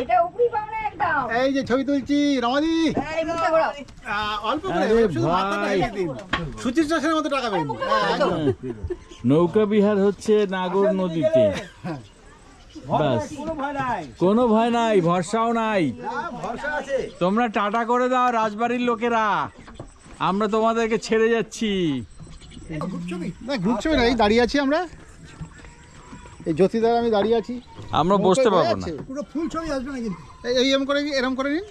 এটা উপরি পাও না একদম। এই যে ছবি তুলছি রমাদি। এই মুখটা ঘোরাও। অল্প করে শুধু মাথাটা ভাই। হেলিয়ে দিন। সুচির চাষের মতো হ্যাঁ, একদম। নৌকা বিহার হচ্ছে নাগর নদীতে। বাস। কোনো ভয় নাই। ভরসাও নাই। তোমরা টাটা করে দাও রাজবাড়ির লোকেরা। আমরা তোমাদেরকে ছেড়ে যাচ্ছি। না গ্রুপ ছবি না এই দাঁড়িয়ে আছি আমরা। এই জ্যোতিদার আমি দাঁড়িয়ে আছি। আমরা বসতে পারব না। পুরো ফুল ছবি আসবে না কিন্তু। এই- এই এরম করে এরম করে নিন।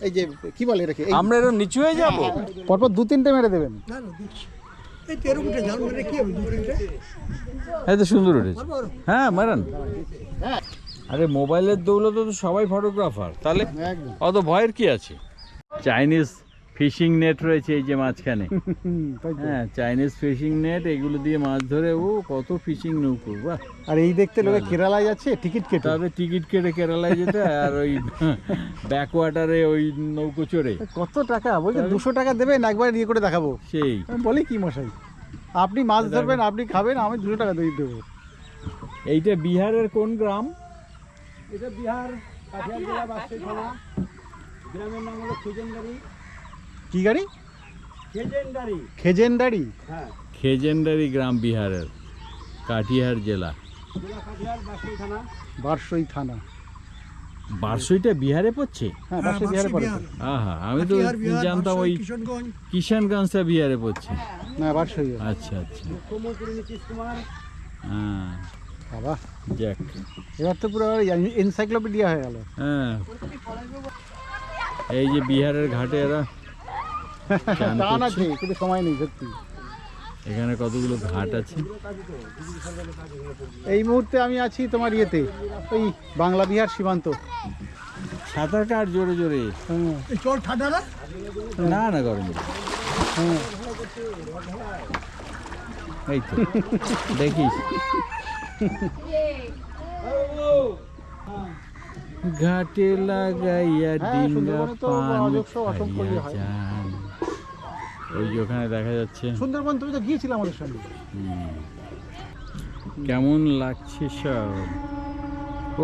এই যে কি বলে এই আমরা এরকম নিচু হয়ে যাব। পরপর দু তিনটে মেরে দেবেন। না না এই তেরো মিটার জাল মানে কি হবে দু তিনটে? এই তো সুন্দর উঠেছে। হ্যাঁ মারান। হ্যাঁ। আরে মোবাইলের দৌলতে তো সবাই ফটোগ্রাফার তাহলে অত ভয়ের কি আছে? চাইনিজ ফিশিং নেট রয়েছে এই যে মাঝখানে। হ্যাঁ চাইনিজ ফিশিং নেট এগুলো দিয়ে মাছ ধরে ও কত ফিশিং নৌকো বাহ। আর এই দেখতে লোকে কেরালায় যাচ্ছে টিকিট কেটে। তবে টিকিট কেটে কেরালায় যেতে আর ওই ব্যাক ওয়াটারে ওই নৌকো চড়ে। কত টাকা? বলছে দুশো টাকা দেবেন একবার ইয়ে করে দেখাবো। সেই। আমি বলি কি মশাই আপনি মাছ ধরবেন আপনি খাবেন আমি দুশো টাকা দিয়ে দেবো। এইটা বিহারের কোন গ্রাম? এটা বিহার কাঠিয়ার জেলা বাসে থানা। গ্রামের নাম হলো খেজেন্দারি কি গাড়ি? খেজেন্দারি। খেজেন্ডারি হ্যাঁ। খেজেন্ডারি গ্রাম বিহারের কাটিহার জেলা। বারসই থানা। বারসইটা বিহারে পড়ছে? হ্যাঁ বারসই বিহারে পড়ে তো। আহা আমি তো জানতাম ওই কিষানগঞ্জটা বিহারে পড়ছে। না বারসই আচ্ছা আচ্ছা। হ্যাঁ। বাবা। যাক। এবার তো পুরো এনসাইক্লোপিডিয়া হয়ে গেল। হ্যাঁ। এই যে বিহারের ঘাটে এরা টান। আছে কিন্তু সময় নেই সত্যি। এখানে কতগুলো ঘাট আছে? এই মুহূর্তে আমি আছি তোমার ইয়েতে ওই বাংলা বিহার সীমান্ত। সাঁতার কাট জোরে জোরে। হ্যাঁ। এই না না না গরম হ্যাঁ। এই তো দেখিস। ঘাটে লাগাইয়া হ্যাঁ, ডিঙ্গা পান খাইয়া হয়। ওই যে ওখানে দেখা যাচ্ছে। সুন্দরবন তুমি তো গিয়েছিলে আমাদের সঙ্গে। কেমন লাগছে সব?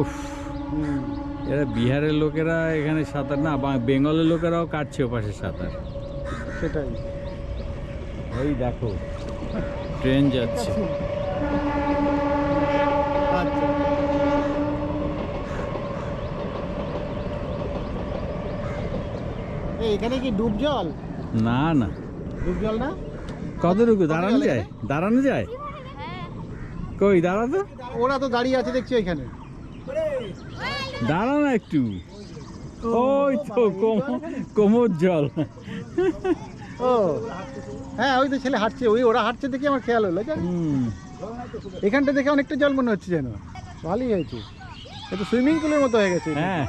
উফ। এরা বিহারের লোকেরা এখানে সাঁতার না বেঙ্গলের লোকেরাও কাটছে ওপাশে সাঁতার। সেটাই। ওই দেখো ট্রেন যাচ্ছে। আচ্ছা। এই, এখানে কি ডুব জল? না না। কতটুকু দাঁড়ানো যায়। দাঁড়ানো যায়। কই দাঁড়া তো। ওরা তো দাঁড়িয়ে আছে দেখছি ওইখানে। দাঁড়া না একটু। ওই তো কোমর জল। ও হ্যাঁ ওই তো ছেলে হাঁটছে। ওই ওরা হাঁটছে দেখে আমার খেয়াল হলো এখানটা দেখে অনেকটা জল মনে হচ্ছে যেন। ভালোই হয়েছে। এটা সুইমিং পুলের মতো হয়ে গেছে। হ্যাঁ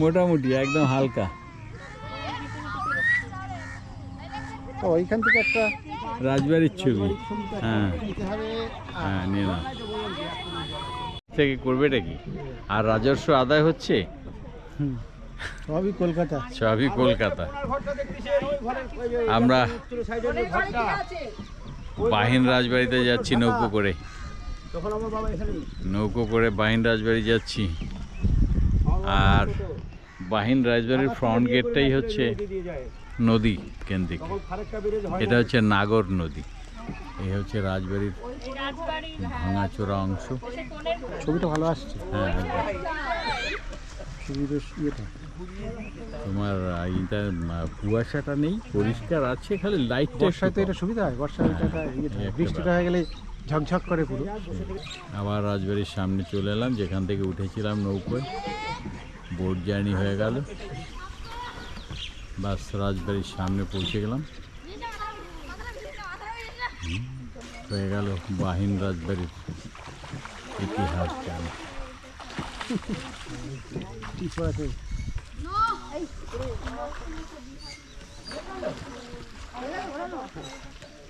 মোটামুটি একদম হালকা। ওইখান থেকে একটা রাজবাড়ির ছবি। হ্যাঁ। হ্যাঁ থেকে করবেটা কি আর রাজস্ব আদায় হচ্ছে? সবই কলকাতা। সবই কলকাতা। আমরা বাহিন রাজবাড়িতে যাচ্ছি নৌকো করে। নৌকো করে বাহিন রাজবাড়ি যাচ্ছি। আর বাহিন রাজবাড়ির ফ্রন্ট গেটটাই হচ্ছে নদী কেন্দ্রিক। হয় এটা হচ্ছে নাগর নদী। এই হচ্ছে রাজবাড়ির ভাঙাচোরা অংশ। ছবিটা ভালো আসছে। হ্যাঁ একদম। তোমার এইটা কুয়াশাটা নেই পরিষ্কার আছে খালি লাইটটা সাথে এটা সুবিধা হয় এটা একটা ইয়ে। একটা বৃষ্টিটা হয়ে গেলে ঝকঝক করে পুরো। আবার রাজবাড়ির সামনে চলে এলাম যেখান থেকে উঠেছিলাম নৌকোয়। বোট জার্নি হয়ে গেল। বাস রাজবাড়ির সামনে পৌঁছে গেলাম। হয়ে গেল বাহিন রাজবাড়ির ইতিহাস জানা। আছে